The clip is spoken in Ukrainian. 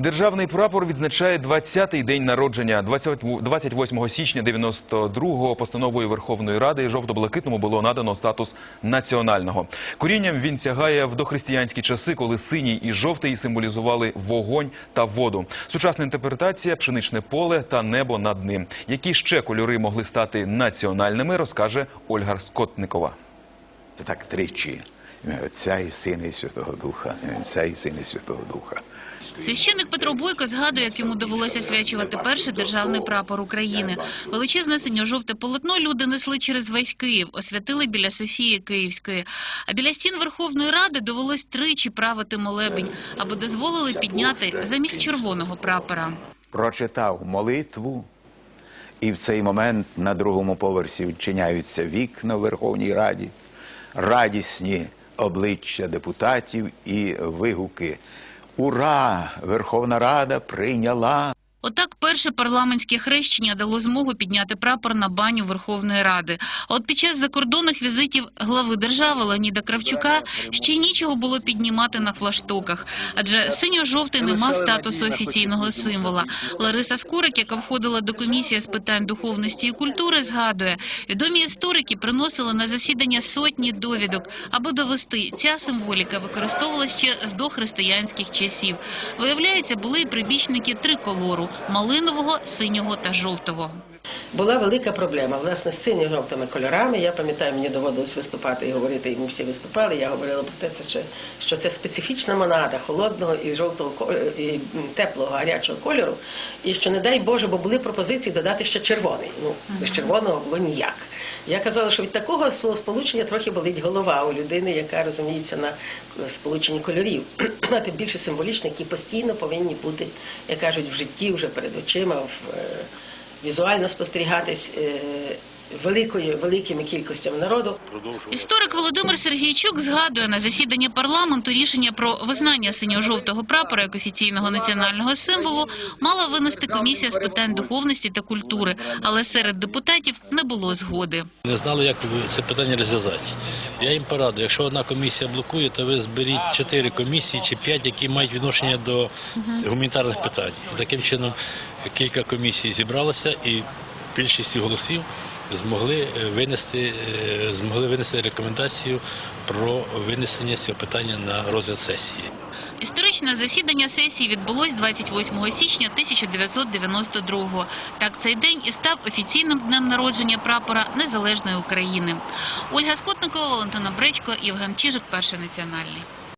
Державний прапор відзначає 20-й день народження. 20 28 січня 92-го постановою Верховної Ради жовто-блакитному було надано статус національного. Корінням він сягає в дохристиянські часи, коли синій і жовтий символізували вогонь та воду. Сучасна інтерпретація – пшеничне поле та небо над ним. Які ще кольори могли стати національними, розкаже Ольга Скотникова. Це так тричі. Отця і Сина і Святого Духа. Отця і Сина і Святого Духа. Священник Петро Бойко згадує, як йому довелося свячувати перший державний прапор України. Величезне синьо-жовте полотно люди несли через весь Київ, освятили біля Софії Київської. А біля стін Верховної Ради довелось тричі правити молебень, аби дозволили підняти замість червоного прапора. Прочитав молитву, і в цей момент на другому поверсі відчиняються вікна в Верховній Раді, радісні обличчя депутатів і вигуки. Ура! Верховна Рада прийняла Отак перше парламентське хрещення дало змогу підняти прапор на баню Верховної Ради. А от під час закордонних візитів глави держави Леоніда Кравчука ще нічого було піднімати на флаштоках, адже синьо-жовтий не мав статусу офіційного символа. Лариса Скорик, яка входила до комісії з питань духовності і культури, згадує, відомі історики приносили на засідання сотні довідок, аби довести, ця символіка використовувалася ще з дохристиянських часів. Виявляється, були і прибічники триколору – малинового, синього та жовтого. Була велика проблема власне з синьо-жовтими кольорами. Я пам'ятаю, мені доводилось виступати і говорити, і ми всі виступали. Я говорила про те, що це специфічна монада холодного і жовтого і теплого гарячого кольору. І що не дай Боже, бо були пропозиції додати ще червоний. Ну без червоного було ніяк. Я казала, що від такого свого сполучення трохи болить голова у людини, яка розуміється на е, сполученні кольорів, а тим більше символічних, які постійно повинні бути, як кажуть, в житті вже перед очима. в, е, візуально спостерігатись е, великою великими кількостями народу. Історик Володимир Сергійчук згадує на засіданні парламенту рішення про визнання синьо-жовтого прапора як офіційного національного символу мала винести комісія з питань духовності та культури, але серед депутатів не було згоди. Не знали, як це питання розв'язати. Я їм порадив, якщо одна комісія блокує, то ви зберіть чотири комісії чи п'ять, які мають відношення до гуманітарних питань. Таким чином кілька комісій зібралося і більшістю голосів змогли е, винести, е, змогли винести рекомендацію про винесення цього питання на розгляд сесії. Історичне засідання сесії відбулось 28 січня 1992-го. Так цей день і став офіційним днем народження прапора Незалежної України. Ольга Скотникова, Валентина Бречко, Євген Чижик, Перший національний.